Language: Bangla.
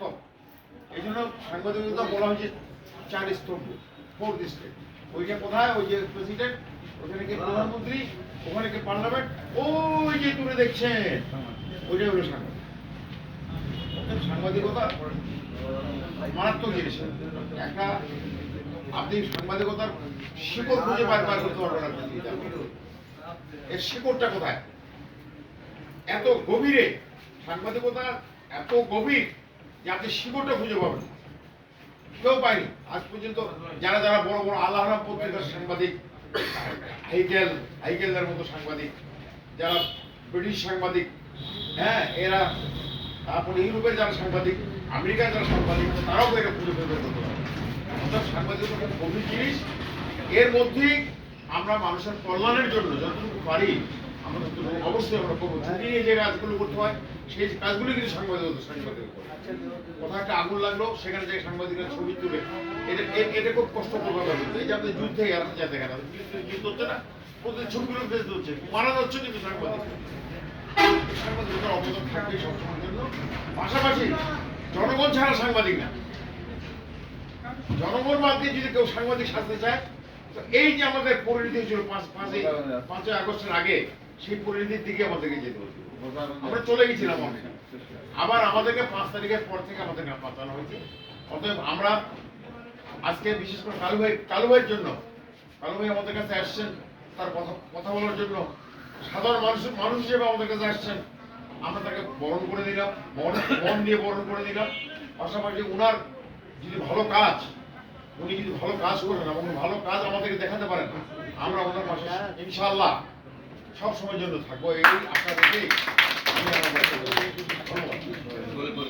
বাস্তব এই জন্য সাংবাদিকতা বলা হয়েছে চার স্তম্ভ ফোর ডিস্ট্রিক্ট ওইটা কোথায়? ওই যে প্রেসিডেন্ট ওখানে কি প্রধানমন্ত্রী, ওখানে কি পার্লামেন্ট ওই যে তুলে দেখছেন ওইটাই হলো সাংবাদিক। সাংবাদিকতা মারাত্মক জিনিস। একটা, আপনি সাংবাদিকতার শিকড় খুঁজে বার বার করতে পারবেন না এর শিকড়টা কোথায়? এত গভীরে, সাংবাদিকতা এত গভীর যে আপনি শিকড়টা খুঁজে পাবেন। কেউ পায়নি। আজ পর্যন্ত যারা যারা বড় বড় আল্লাহরা পত্রিকার সাংবাদিক হাইকেল হাইকেলদের মতো সাংবাদিক, যারা ব্রিটিশ সাংবাদিক হ্যাঁ এরা তারপরে ইউরোপের যারা সাংবাদিক, আমেরিকার যারা সাংবাদিক, তারাও এটা খুঁজে বের করতে পারে। অর্থাৎ সাংবাদিকতা গভীর জিনিস। এর মধ্যেই আমরা মানুষের কল্যাণের জন্য যতটুকু পারি অবশ্যই আমরা করব। ছুটি নিয়ে যে কাজগুলো করতে হয়, সেই কিন্তু সাংবাদিক কোথাও একটা আগুন লাগল, সেখানে যে ছবি তুলে, এটা এটা খুব কষ্ট এই যে আপনি যুদ্ধে যুদ্ধ- হচ্ছে না প্রতি ছবিগুলো হচ্ছে। মারা যাচ্ছে কিন্তু সাংবাদিক। সাংবাদিকতার অবদান থাকবে সবসময়ের জন্য। পাশাপাশি জনগণ ছাড়া সাংবাদিক না। জনগণ বাদ দিয়ে যদি কেউ সাংবাদিক সাজতে চায়, তো এই যে আমাদের পরিণতি হয়েছিল পাঁচ, পাঁচই পাঁচই আগস্টের আগে সেই পরিণতির দিকে আমাদেরকে যেতে হচ্ছে আমরা চলে গেছিলাম অনেক। আবার আমাদেরকে পাঁচ তারিখের পর থেকে আমাদেরকে পাঠানো হয়েছে। অতএব আমরা আজকে বিশেষ করে কালু ভাই কালু ভাইয়ের জন্য কালু ভাই আমাদের কাছে আসছেন তার কথা কথা বলার জন্য। সাধারণ মানুষ মানুষ হিসেবে আমাদের কাছে আসছেন। আমরা তাকে বরণ করে দিলাম মন মন দিয়ে বরণ করে দিলাম পাশাপাশি ওনার যদি ভালো কাজ উনি যদি ভালো কাজ করেন এবং ভালো কাজ আমাদেরকে দেখাতে পারেন আমরা ওনার পাশে ইনশাআল্লাহ সব সময়ের জন্য থাকব এই আশা রেখেই